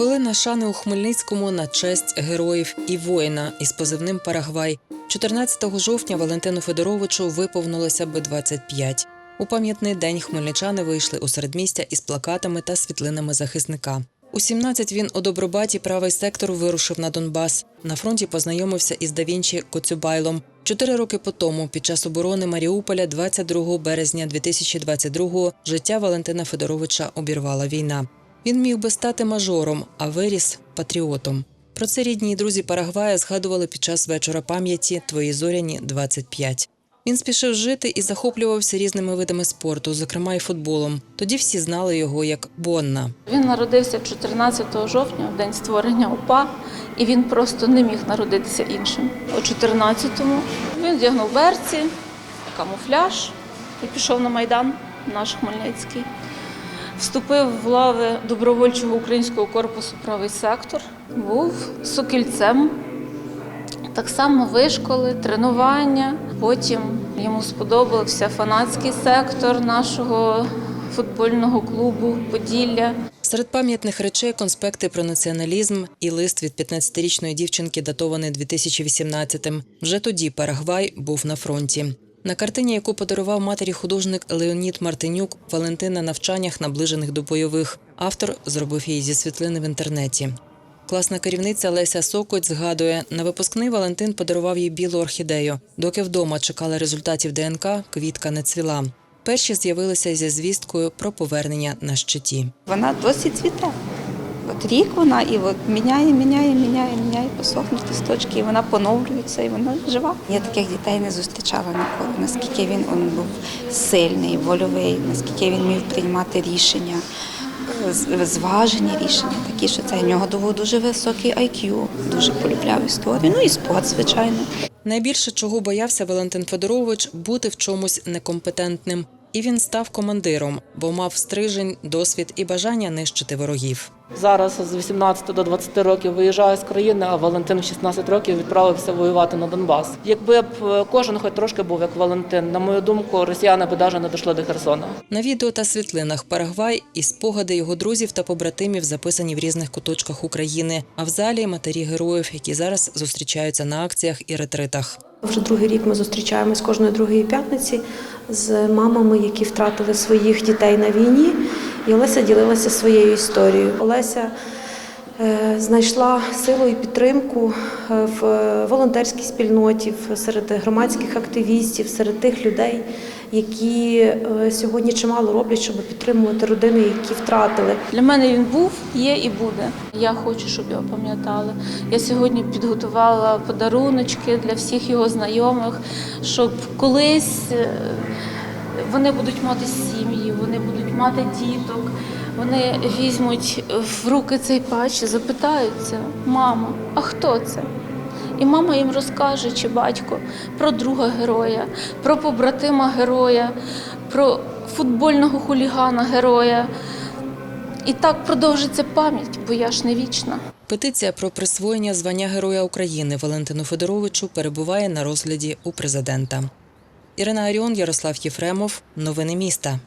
Хвилина шани у Хмельницькому на честь героїв і воїна із позивним Парагвай. 14 жовтня Валентину Федоровичу виповнилося би 25. У пам'ятний день хмельничани вийшли у середмістя із плакатами та світлинами захисника. У 17 він у Добробаті правий сектор вирушив на Донбас. На фронті познайомився із Давінчі Коцюбайлом. Чотири роки по тому, під час оборони Маріуполя, 22 березня 2022 життя Валентина Федоровича обірвала війна. Він міг би стати мажором, а виріс патріотом. Про це рідні і друзі Парагвая згадували під час вечора пам'яті Твої зоряні 25. Він спішив жити і захоплювався різними видами спорту, зокрема й футболом. Тоді всі знали його як Бонна. Він народився 14 жовтня, в день створення УПА, і він просто не міг народитися іншим. У 14-му він вдягнув берці, камуфляж і пішов на Майдан, наш Хмельницький. Вступив в лави добровольчого українського корпусу правий сектор, був сукільцем. Так само вишколи, тренування. Потім йому сподобався фанатський сектор нашого футбольного клубу Поділля. Серед пам'ятних речей конспекти про націоналізм і лист від 15-річної дівчинки, датований 2018-м. Вже тоді Парагвай був на фронті. На картині, яку подарував матері художник Леонід Мартинюк, Валентина навчаннях, наближених до бойових. Автор зробив її зі світлини в інтернеті. Класна керівниця Леся Сокоть згадує, на випускний Валентин подарував їй білу орхідею. Доки вдома чекали результатів ДНК, квітка не цвіла. Перші з'явилися зі звісткою про повернення на щиті. Вона досі цвіте. От рік вона і от міняє, міняє, міняє, міняє, посохнуть листочки, і вона поновлюється, і вона жива. Я таких дітей не зустрічала ніколи. Наскільки він он був сильний, вольовий, наскільки він міг приймати рішення, зважені рішення, такі, що це в нього був дуже високий IQ, дуже полюбляв історію. Ну і спорт, звичайно. Найбільше чого боявся Валентин Федорович бути в чомусь некомпетентним. І він став командиром, бо мав стрижень, досвід і бажання нищити ворогів. Зараз з 18 до 20 років виїжджаю з країни, а Валентин в 16 років відправився воювати на Донбас. Якби б е, кожен хоч трошки був як Валентин, на мою думку, росіяни би навіть не дійшли до Херсона. На відео та світлинах Парагвай і спогади його друзів та побратимів записані в різних куточках України. А в залі матері героїв, які зараз зустрічаються на акціях і ретритах. Вже другий рік ми зустрічаємось кожної другої п'ятниці з мамами, які втратили своїх дітей на війні. І Олеся ділилася своєю історією. Олеся знайшла силу і підтримку е, в волонтерській спільноті, серед громадських активістів, серед тих людей, які е, сьогодні чимало роблять, щоб підтримувати родини, які втратили. Для мене він був, є і буде. Я хочу, щоб його пам'ятали. Я сьогодні підготувала подаруночки для всіх його знайомих, щоб колись е, вони будуть мати сім'ї, вони будуть мати діток. Вони візьмуть в руки цей патч і запитаються: мама, а хто це? І мама їм розкаже, чи батько, про друга героя, про побратима героя, про футбольного хулігана героя. І так продовжиться пам'ять, бо я ж не вічна. Петиція про присвоєння звання Героя України Валентину Федоровичу перебуває на розгляді у президента. Ірина Аріон, Ярослав Єфремов. Новини міста.